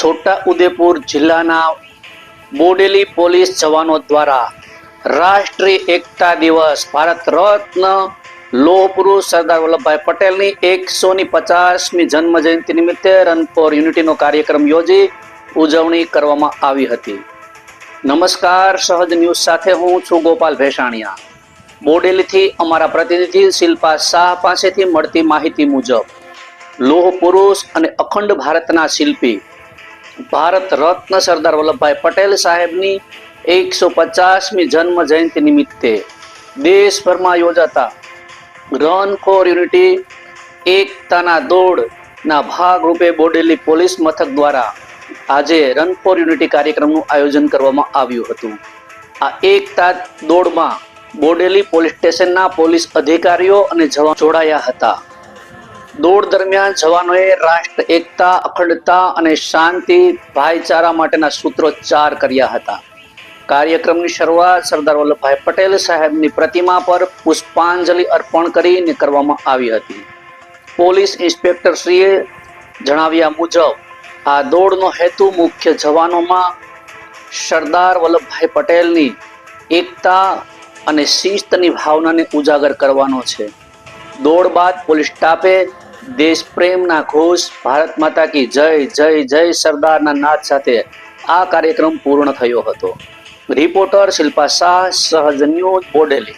છોટા ઉદેપુર જિલ્લાના બોડેલી પોલીસ જવાનો દ્વારા રાષ્ટ્રીય એકતા દિવસ, ભારત રત્ન લોહ પુરુષ સરદાર વલ્લભભાઈ પટેલની એકસો ની પચાસમી જન્મ જયંતિ નિમિત્તે રન ફોર યુનિટીનો કાર્યક્રમ યોજી ઉજવણી કરવામાં આવી હતી. નમસ્કાર, સહજ ન્યૂઝ સાથે હું છું ગોપાલ ભેસાણિયા. બોડેલીથી અમારા પ્રતિનિધિ શિલ્પા શાહ પાસેથી મળતી માહિતી મુજબ લોહ પુરુષ અને અખંડ ભારતના શિલ્પી ભારત રત્ન સરદાર વલ્લભભાઈ પટેલ સાહેબની એકસો પચાસમી જન્મ જયંતિ નિમિત્તે દેશભરમાં યોજાતા રન ફોર યુનિટી એકતાના દોડના ભાગરૂપે બોડેલી પોલીસ મથક દ્વારા આજે રન ફોર યુનિટી કાર્યક્રમનું આયોજન કરવામાં આવ્યું હતું. આ એકતા દોડમાં બોડેલી પોલીસ સ્ટેશનના પોલીસ અધિકારીઓ અને જવાન જોડાયા હતા. દોડ દરમિયાન જવાનોએ રાષ્ટ્ર, એકતા, અખંડતા અને શાંતિ ભાઈચારા માટેના સૂત્રોચ્ચાર કર્યા હતા. કાર્યક્રમની શરૂઆત સરદાર વલ્લભભાઈ પટેલ સાહેબની પ્રતિમા પર પુષ્પાંજલિ અર્પણ કરીને કરવામાં આવી હતી. પોલીસ ઇન્સ્પેક્ટરશ્રીએ જણાવ્યા મુજબ, આ દોડનો હેતુ મુખ્ય જવાનોમાં સરદાર વલ્લભભાઈ પટેલની એકતા અને શિસ્તની ભાવનાને ઉજાગર કરવાનો છે. દોડ બાદ પોલીસ સ્ટાફે દેશ પ્રેમના ઘોષ, ભારત માતા કી જય જય જય સરદારના નાદ સાથે આ કાર્યક્રમ પૂર્ણ થયો હતો. રિપોર્ટર શિલ્પા શાહ, સહજ ન્યૂઝ બોડેલી.